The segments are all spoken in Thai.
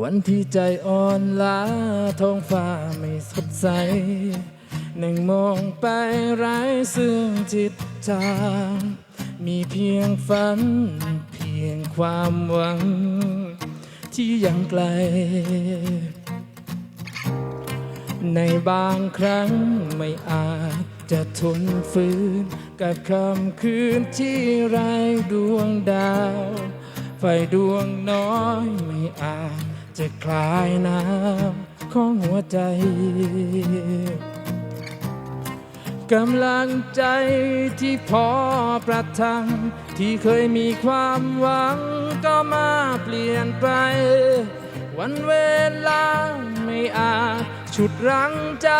วันที่ใจอ่อนล้าท้องฟ้าไม่สดใส หนั่งมองไปไร้ซึ่งจิตทางมีเพียงฝัน เพียงความหวัง ที่ยังไกล ในบางครั้งไม่อาจจะทนฝืน กับคำคืนที่ไร้ดวงดาว ไฟดวงน้อยไม่อาจ จะคลายน้ำของหัวใจ กำลังใจที่พอประทัง ที่เคยมีความหวังก็มาเปลี่ยนไป วันเวลาไม่อาจฉุดรั้งใจ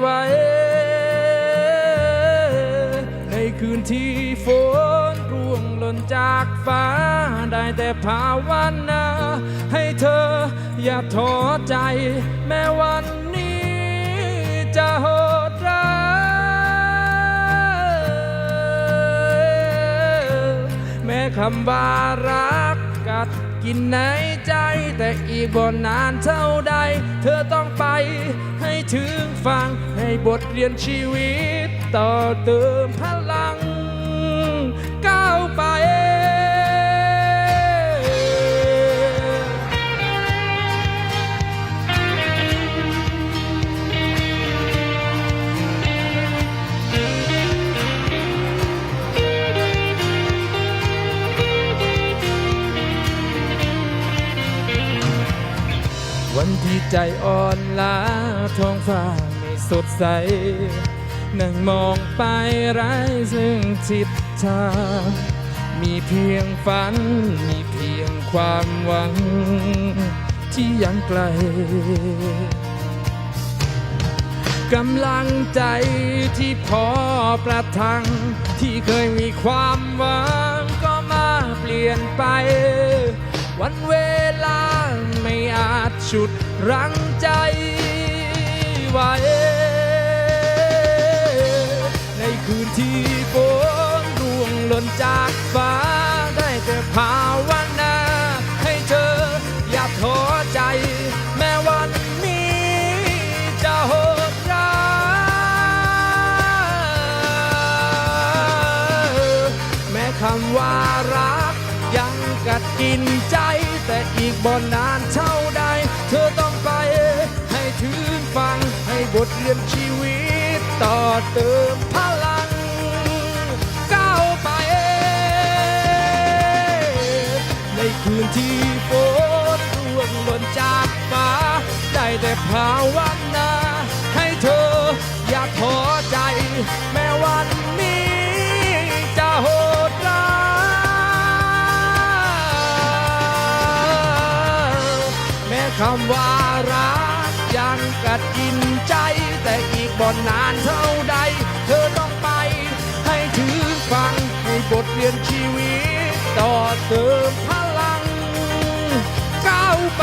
ไว้ ในคืนที่ฝนร่วงหล่นจากฟ้า ได้แต่ภาวนา ให้เธออย่าท้อใจ แม้วันนี้จะโหดร้ายแม้คำว่ารักกัดกินในใจแต่อีกบ่นานเท่าใด เธอต้องไปให้ถึงฟังให้บทเรียนชีวิต ต่อเติมพลัง วันที่ใจอ่อนล้าท้องฟ้าไม่สดใส นั่งมองไปไร้ซึ่งทิศทามีเพียงฝัน มีเพียงความหวัง ที่ยังไกลกำลังใจที่พอประทัง ที่เคยมีความหวังก็มาเปลี่ยนไป จุดรั้งใจไว้ในคืนที่ฝนร่วงหล่นจากฟ้า ได้แต่ภาวนา ให้เธออย่าท้อใจ แม้วันนี้จะโหดร้ายแม้คำว่ารักยังกัดกินใจ แต่อีกบ่นานเท่า บทเรียนชีวิตต่อเติมพลังก้าวไป ในคืนที่ฝนร่วงหล่นจากฟ้า ได้แต่ภาวนา ให้เธออย่าท้อใจ แม้วันนี้จะโหดร้าย แม้คำว่ารัก ยังกัดกินใจ แต่อีกบ่นนานเท่าใด เธอต้องไป ให้ถือฟังให้บทเรียนชีวิต ต่อเติมพลัง ก้าวไป